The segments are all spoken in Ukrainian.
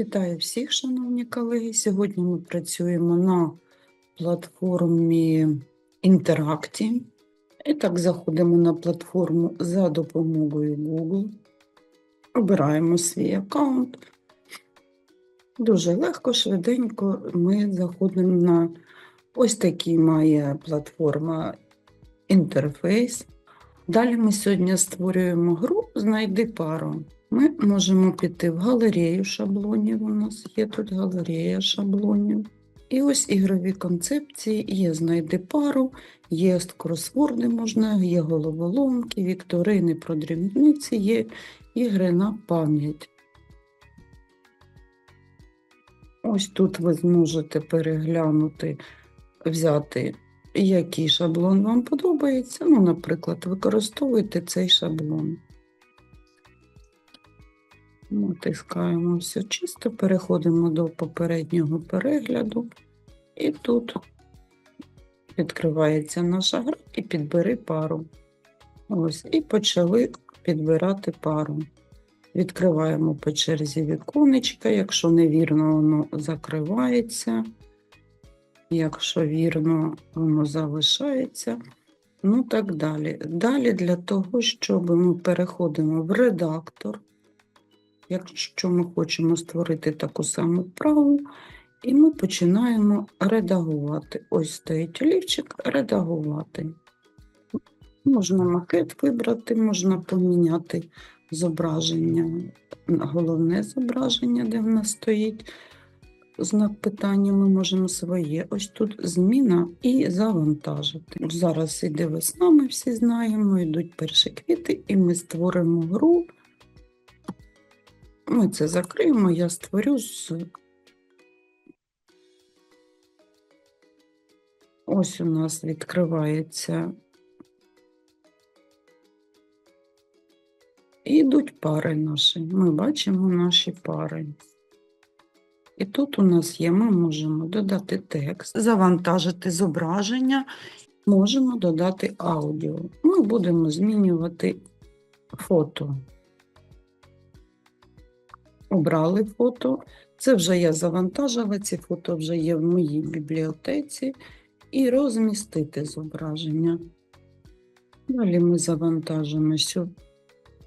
Вітаю всіх, шановні колеги. Сьогодні ми працюємо на платформі Інтеракті. І так, заходимо на платформу за допомогою Google. Обираємо свій аккаунт. Дуже легко, швиденько ми заходимо на ось такий має платформа інтерфейс. Далі ми сьогодні створюємо гру Знайди пару. Ми можемо піти в галерею шаблонів. У нас є тут галерея шаблонів. І ось ігрові концепції є знайди пару, є кросворди можна, є головоломки, вікторини про дрібниці, є ігри на пам'ять. Ось тут ви зможете переглянути, взяти, який шаблон вам подобається. Ну, наприклад, використовуйте цей шаблон. Натискаємо все чисто, переходимо до попереднього перегляду, і тут відкривається наша гра і підбери пару. Ось, і почали підбирати пару. Відкриваємо по черзі віконечка, якщо невірно, воно закривається. Якщо вірно, воно залишається. Ну так далі. Далі для того, щоб ми переходимо в редактор. Якщо ми хочемо створити таку саму вправу, і ми починаємо редагувати. Ось стоїть олівчик редагувати. Можна макет вибрати, можна поміняти зображення, головне зображення, де в нас стоїть знак питання, ми можемо своє. Ось тут зміна і завантажити. Зараз іде весна, ми всі знаємо, йдуть перші квіти, і ми створимо гру. Ми це закриємо, я створю з. Ось у нас відкривається. І йдуть пари наші. Ми бачимо наші пари. І тут у нас є, ми можемо додати текст, завантажити зображення, можемо додати аудіо. Ми будемо змінювати фото обрали фото. Це вже я завантажила, ці фото вже є в моїй бібліотеці. І розмістити зображення. Далі ми завантажимо що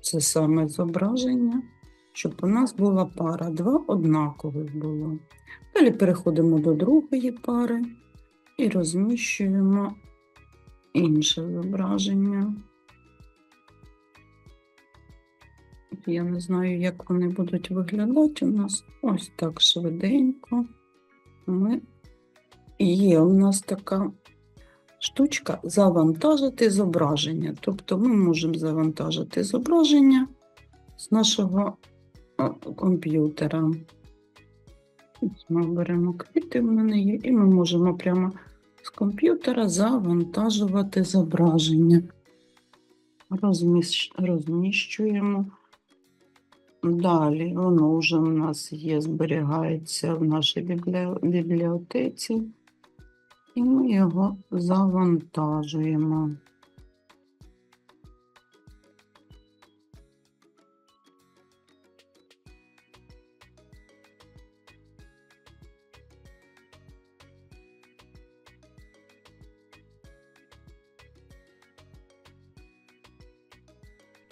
це саме зображення, щоб у нас була пара, два однакових було. Далі переходимо до другої пари і розміщуємо інше зображення. Я не знаю, як вони будуть виглядати у нас. Ось так швиденько. Ми... Є у нас така штучка завантажити зображення. Тобто ми можемо завантажити зображення з нашого комп'ютера. Ми беремо квіти, в мене є, і ми можемо прямо з комп'ютера завантажувати зображення. Розміщ... Розміщуємо. Далі воно вже у нас є, зберігається в нашій бібліотеці, і ми його завантажуємо.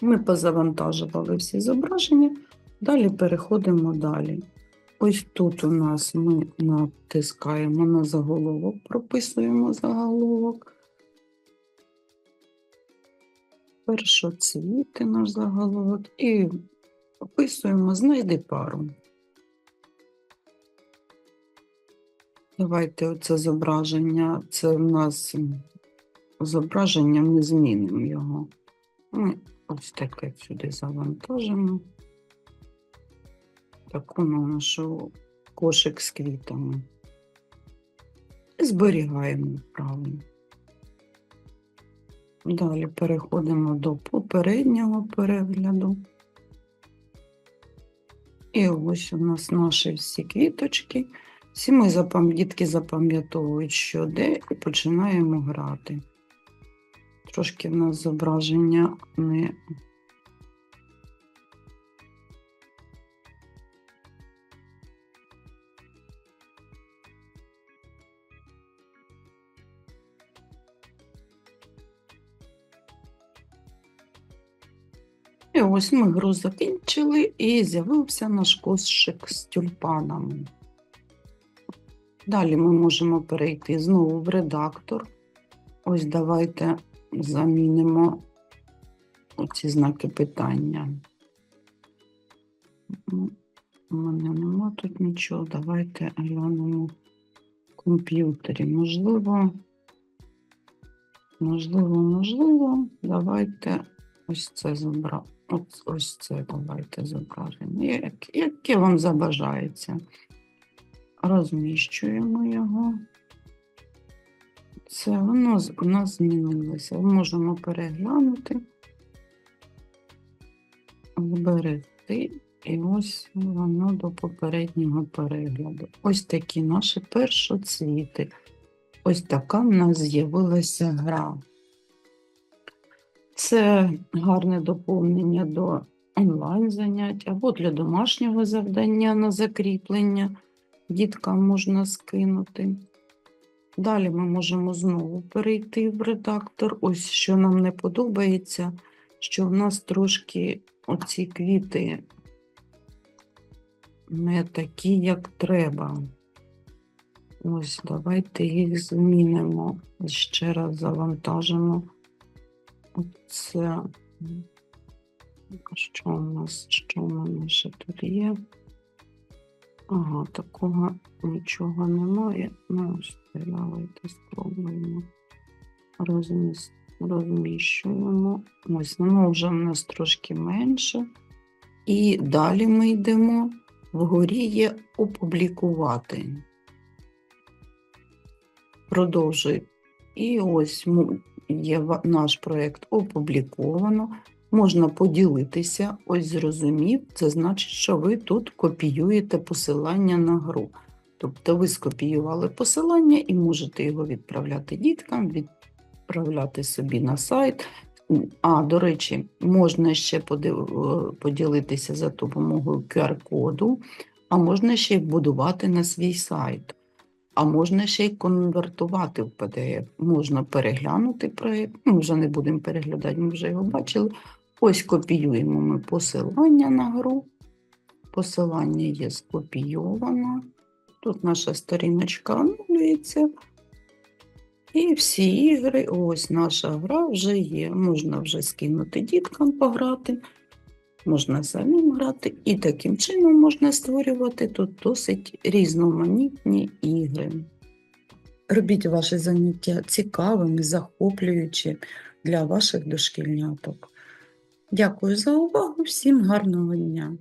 Ми позавантажували всі зображення, далі переходимо далі. Ось тут у нас ми натискаємо на заголовок, прописуємо заголовок. Першоцвіти наш заголовок і описуємо знайди пару. Давайте оце зображення, це в нас зображення, ми змінимо його. Ми ось таке сюди завантажимо. Таку нашу кошик з квітами. І зберігаємо правильно. Далі переходимо до попереднього перегляду. І ось у нас наші всі квіточки. Всі ми дітки запам'ятовують, що де, і починаємо грати. Трошки в нас зображення не І ось ми гру закінчили і з'явився наш кошик з тюльпанами. Далі ми можемо перейти знову в редактор. Ось давайте замінимо оці знаки питання. У мене нема тут нічого. Давайте глянемо в комп'ютері. Можливо, можливо, можливо, давайте ось це зобра... Ось, ось це давайте зображення. Як, яке вам забажається. Розміщуємо його. Це воно у нас змінилося. Можемо переглянути, зберегти, і ось воно до попереднього перегляду. Ось такі наші першоцвіти. Ось така в нас з'явилася гра. Це гарне доповнення до онлайн-занять або для домашнього завдання на закріплення. Діткам можна скинути. Далі ми можемо знову перейти в редактор. Ось що нам не подобається, що в нас трошки оці квіти не такі, як треба. Ось, давайте їх змінимо. Ще раз завантажимо. Оце. Що у нас? Що в мене ще тут є? Ага, такого нічого немає. Ну, ось давайте спробуємо. Розміщуємо. Ось воно вже в нас трошки менше. І далі ми йдемо. Вгорі є опублікувати. Продовжуй. І ось є наш проєкт опубліковано. Можна поділитися, ось зрозумів, це значить, що ви тут копіюєте посилання на гру. Тобто ви скопіювали посилання і можете його відправляти діткам, відправляти собі на сайт. А, до речі, можна ще поділитися за допомогою QR-коду, а можна ще й будувати на свій сайт. А можна ще й конвертувати в PDF. Можна переглянути проєкт. Ми вже не будемо переглядати, ми вже його бачили. Ось копіюємо ми посилання на гру. Посилання є скопійовано. Тут наша сторіночка оновлюється. І всі ігри, ось наша гра вже є. Можна вже скинути діткам пограти, можна самим грати, і таким чином можна створювати тут досить різноманітні ігри. Робіть ваші заняття цікавими, захоплюючи для ваших дошкільняток. Дякую за увагу, всім гарного дня!